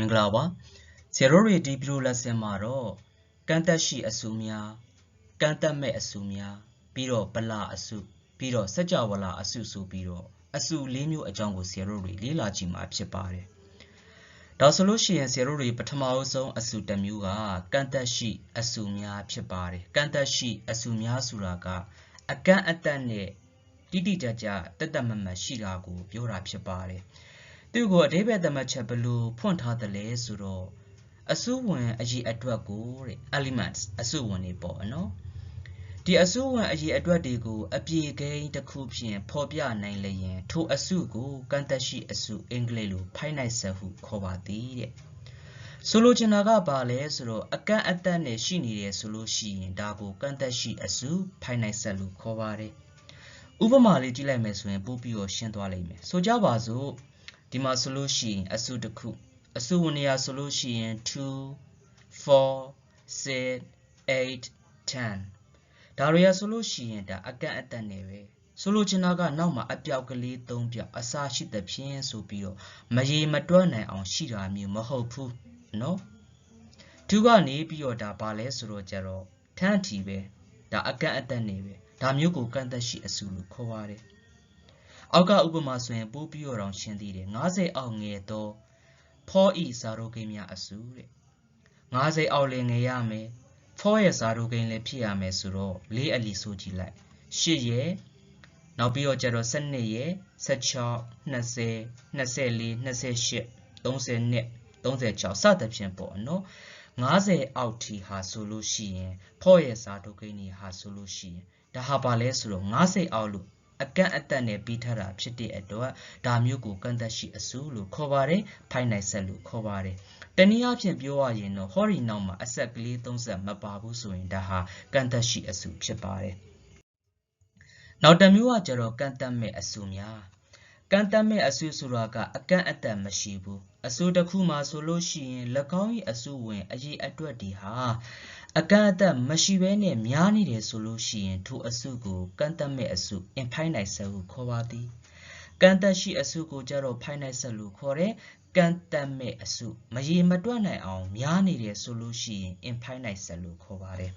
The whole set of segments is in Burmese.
မင်္ဂလာပါဆရာတို့တွေဒီဗီဒီယိုလက်ဆင်မှာတော့ကန့်သက်ရှိအစုများကန့်သက်မဲ့အစုများပြီးတော့ဗလာအစုပြီးတော့စัจ java လာအစုဆိုပြီးတော့အစုလေးမျိုးအကြောင်းကိုဆရာတို့တွေလေ့လာကြည့်မှာဖြစ်ပါတယ်ဒါဆိုလို့ရှိရင်ဆရာတို့တွေပထမအဆုံးအစုတစ်မျိုးကကန့်သက်ရှိအစုများဖြစ်ပါတယ်ကန့်သက်ရှိအစုများဆိုတာကအကန့်အသတ်နဲ့တိတိကျကျတက်တက်မတ်မတ်ရှိတာကိုပြောတာဖြစ်ပါတယ် သူ့ကိုအဓိပ္ပာယ်သမတ်ချက်ဘယ်လိုဖွင့်ထားသလဲဆိုတော့အစုဝင်အရေးအတွက်ကိုတဲ့ elements အစုဝင်တွေပေါ့နော်ဒီအစုဝင်အရေးအတွက်တွေကိုအပြေကိန်းတစ်ခုဖြင့်ဖော်ပြနိုင်လျင်ထိုအစုကိုကန့်သက်ရှိအစုအင်္ဂလိပ်လို finite set ဟုခေါ်ပါသည်တဲ့ဆိုလိုချင်တာကဘာလဲဆိုတော့အကန့်အသတ်နဲ့ရှိနေတယ်ဆိုလို့ရှိရင်ဒါကိုကန့်သက်ရှိအစု finite set လို့ခေါ်ပါတယ်ဥပမာလေးကြည့်လိုက်မယ်ဆိုရင်ပို့ပြီးတော့ရှင်းသွားလိမ့်မယ်ဆိုကြပါစို့ ဒီမှာဆိုလို့ရှိရင်အစုတစ်ခုအစုဝင်နေရာဆိုလို့ရှိရင်2 4 6 8 10ဒါတွေရဆိုလို့ရှိရင်ဒါအကန့်အသတ်နေပဲဆိုလိုချင်တာကနောက်မှာအပြောက်ကလေး၃ပြောက်အစာရှိသဖြင့်ဆိုပြီးတော့မရေမတွက်နိုင်အောင်ရှိတာမျိုးမဟုတ်ဘူးနော်သူကနေပြီးတော့ဒါဘာလဲဆိုတော့ကြတော့ထန့်ထီပဲဒါအကန့်အသတ်နေပဲဒါမျိုးကိုကန့်သက်ရှိအဆူလို့ခေါ်ပါတယ် အောက်ကဥပမာဆိုရင်ပိုးပြီးတော့ရှင်းသေးတယ်90အောက်ငယ်တော့ဖောဤဇာရိုကိန်းများအစုတဲ့90အောက်လည်းငယ်ရမယ်ဖောရဲ့ဇာရိုကိန်းလည်းဖြစ်ရမယ်ဆိုတော့လေးအလီဆိုကြည့်လိုက်8ရဲ့နောက်ပြီးတော့ကျတော့12ရဲ့16 20 24 28 32 36စသဖြင့်ပေါ့နော်90အောက်ထီဟာဆိုလို့ရှိရင်ဖော့ရဲ့ဇာတုကိန်းကြီးဟာဆိုလို့ရှိရင်ဒါဟာပါလဲဆိုတော့90အောက်လို့ အကန့်အသတ်နဲ့ပြီးထားတာဖြစ်တဲ့အတွက်ဒါမျိုးကိုကန့်သက်ရှိအစုလို့ခေါ်ပါတယ်ဖိုင်နိုင်ဆက်လို့ခေါ်ပါတယ်တနည်းအားဖြင့်ပြောရရင်တော့ဟောဒီနောက်မှာအဆက်ကလေး30မပါဘူးဆိုရင်ဒါဟာကန့်သက်ရှိအစုဖြစ်ပါတယ်နောက်တစ်မျိုးကကျတော့ကန့်သက်မဲ့အစုများကန့်သက်မဲ့အစုဆိုတာကအကန့်အသတ်မရှိဘူးအစုတစ်ခုမှာဆိုလို့ရှိရင်၎င်း၏အစုဝင်အရေးအတွက်ဒီဟာ အကန့်အသတ်မရှိဘဲနဲ့များနေတယ်ဆိုလို့ရှိရင်ထိုအစုကိုကန့်သက်မဲ့အစု infinite set ကိုခေါ်ပါသည်ကန့်သက်ရှိအစုကိုကြတော့ finite set လို့ခေါ်တယ်ကန့်သက်မဲ့အစုမရေမတွက်နိုင်အောင်များနေတယ်ဆိုလို့ရှိရင် infinite set လို့ခေါ်ပါတယ်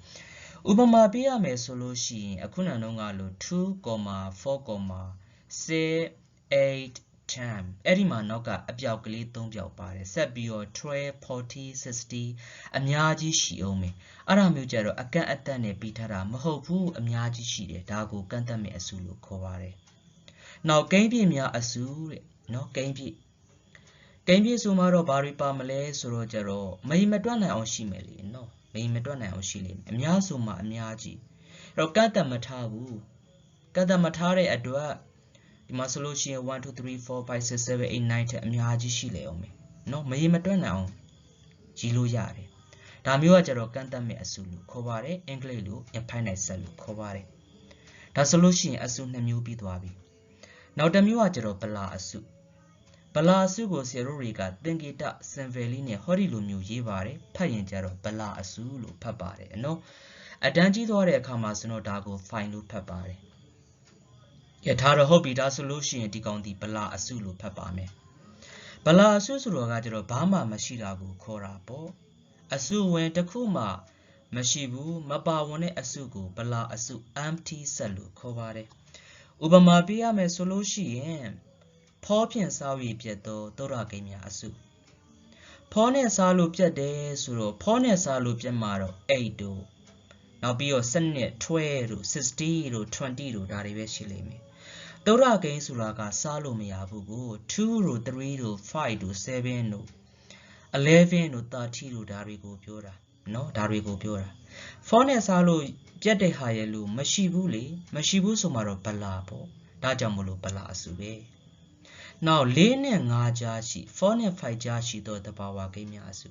ဥပမာပေးရမယ်ဆိုလို့ရှိရင်အခုနတုန်းကလို့2 4 6 8 10အဲ့ဒီမှာနောက်ကအပြောက်ကလေး၃ပြောက်ပါတယ်ဆက်ပြီးတော့12 40 60အများကြီးရှိအောင်မယ်အဲ့ဒါမျိုးကြတော့အကန့်အသတ်နဲ့ပြီးထားတာမဟုတ်ဘူးအများကြီးရှိတယ်ဒါကိုကန့်သတ်မဲ့အစုလို့ခေါ်ပါတယ်နောက်ကိန်းပြည့်များအစုတဲ့နော်ကိန်းပြည့်ကိန်းပြည့်ဆိုမှတော့ဘာတွေပါမလဲဆိုတော့ကြတော့မိမတွက်နိုင်အောင်ရှိမယ်လေနော်မိမတွက်နိုင်အောင်ရှိလိမ့်မယ်အများဆိုမှအများကြီးအဲ့တော့ကန့်သတ်မထားဘူးကန့်သတ်မထားတဲ့အတွက် ဒီမှာဆိုလို့ရှိရင်1 2 3 4 5 6 7 8 9တဲ့အများကြီးရှိလေအောင်မယ်နော်မရေမတွက်နိုင်အောင်ကြီးလို့ရတယ်ဒါမျိုးကကြတော့ကန့်သက်မဲ့အစုလို့ခေါ်ပါတယ်အင်္ဂလိပ်လို infinite set လို့ခေါ်ပါတယ်ဒါဆိုလို့ရှိရင်အစုနှစ်မျိုးပြီးသွားပြီနောက်တစ်မျိုးကကြတော့ဗလာအစုဗလာအစုကိုဆရာတို့တွေကသင်္ကေတစံဗယ်လေးနဲ့ဟောဒီလိုမျိုးရေးပါတယ်ဖတ်ရင်ကြတော့ဗလာအစုလို့ဖတ်ပါတယ်နော်အတန်းကြီးသွားတဲ့အခါမှာကျွန်တော်ဒါကို file လို့ဖတ်ပါတယ် ရထားတော့ဟုတ်ပြီဒါဆိုလို့ရှိရင်ဒီကောင်ဒီဗလာအစုလို့ဖတ်ပါမယ်ဗလာအစုဆိုတော့ကကျတော့ဘာမှမရှိတာကိုခေါ်တာပေါ့အစုဝင်တစ်ခုမှမရှိဘူးမပါဝင်တဲ့အစုကိုဗလာအစု empty set လို့ခေါ်ပါတယ်ဥပမာပေးရမယ်ဆိုလို့ရှိရင်ဖောဖြင့်စားရည်ပြတ်သောသောရကိန်းများအစုဖောနဲ့စားလို့ပြတ်တယ်ဆိုတော့ဖောနဲ့စားလို့ပြတ်မှာတော့8တို့နောက်ပြီးတော့7နဲ့12တို့60တို့20တို့ဒါတွေပဲရှိလိမ့်မယ် သုရကိန်းဆိုတာကစားလို့မရဘူးကို2တို့3တို့5တို့7တို့11တို့30တို့ဒါတွေကိုပြောတာเนาะဒါတွေကိုပြောတာဖုန်းနဲ့စားလို့ပြတ်တဲ့ဟာရဲ့လို့မရှိဘူးလေမရှိဘူးဆိုမှတော့ဗလာပေါ့ဒါကြောင့်မလို့ဗလာအစုပဲနောက်၄နဲ့၅ကြားရှိ4နဲ့5ကြားရှိသောတဘာဝကိန်းများအစု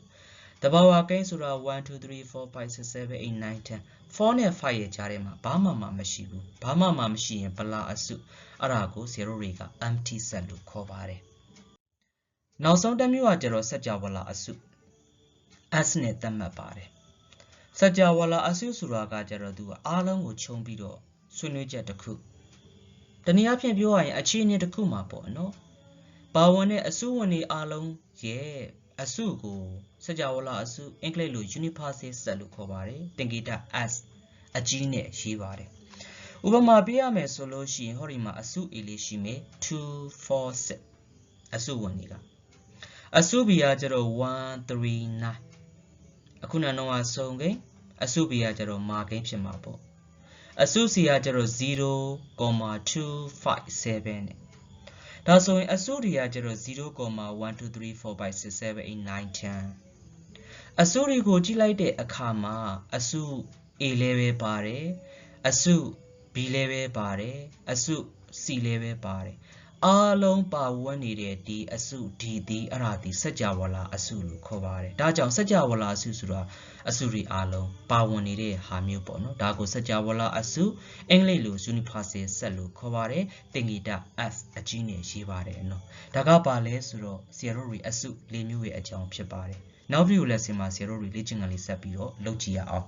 တဘာဝကိန်းဆိုတာ1 2 3 4 5 6 7 8 9 10 4နဲ့5ရဲ့ကြားထဲမှာဘာမှမမရှိဘူးဘာမှမမရှိရင်ဗလာအစုအဲ့ဒါကို0တွေက empty set လို့ခေါ်ပါတယ်နောက်ဆုံးတစ်မျိုးကကျတော့စัจ java လာအစု s နဲ့သတ်မှတ်ပါတယ်စัจ java လာအစုဆိုတာကကျတော့သူကအားလုံးကိုခြုံပြီးတော့ဆွေးနွေးချက်တစ်ခုတနည်းအားဖြင့်ပြောရရင်အခြေအနေတစ်ခုမှာပေါ့နော်ပါဝင်တဲ့အစုဝင်တွေအားလုံးရဲ့ အစုကိုစကြဝဠာအစုအင်္ဂလိပ်လို universal set လို့ခေါ်ပါတယ်သင်္ကေတ s အကြီးနဲ့ရေးပါတယ်ဥပမာပြရမယ်ဆိုလို့ရှိရင်ဟောဒီမှာအစု A လေးရှိမယ်2 4 6အစုဝင်တွေက အစု B ကကျတော့1 3 9အခုနကတော့စုံကိန်းအစု B ကကျတော့မာကိန်းဖြစ်မှာပေါ့အစု C ကကျတော့0.257နဲ့ ဒါဆိုရင်အစုတွေကကျတော့0.12345678910အစုတွေကိုကြည့်လိုက်တဲ့အခါမှာအစု A လည်းပဲပါတယ်အစု B လည်းပဲပါတယ်အစု C လည်းပဲပါတယ် အားလုံးပါဝင်နေတဲ့ဒီအစု D ဒီအဲ့ဒါဒီစัจ java လာအစုလို့ခေါ်ပါတယ်ဒါကြောင့်စัจ java လာအစုဆိုတာအစုတွေအားလုံးပါဝင်နေတဲ့ဟာမျိုးပေါ့နော်ဒါကိုစัจ java လာအစုအင်္ဂလိပ်လို universal set လို့ခေါ်ပါတယ်သင်္ကေတ s အကြီးနဲ့ရေးပါတယ်နော်ဒါကပါလဲဆိုတော့ zero တွေအစု၄မျိုးရဲ့အကြောင်းဖြစ်ပါတယ်နောက်ဗီဒီယိုလက်ဆင်မှာ zero တွေလေ့ကျင့်ခန်းလေးဆက်ပြီးတော့လုပ်ကြည့်ရအောင်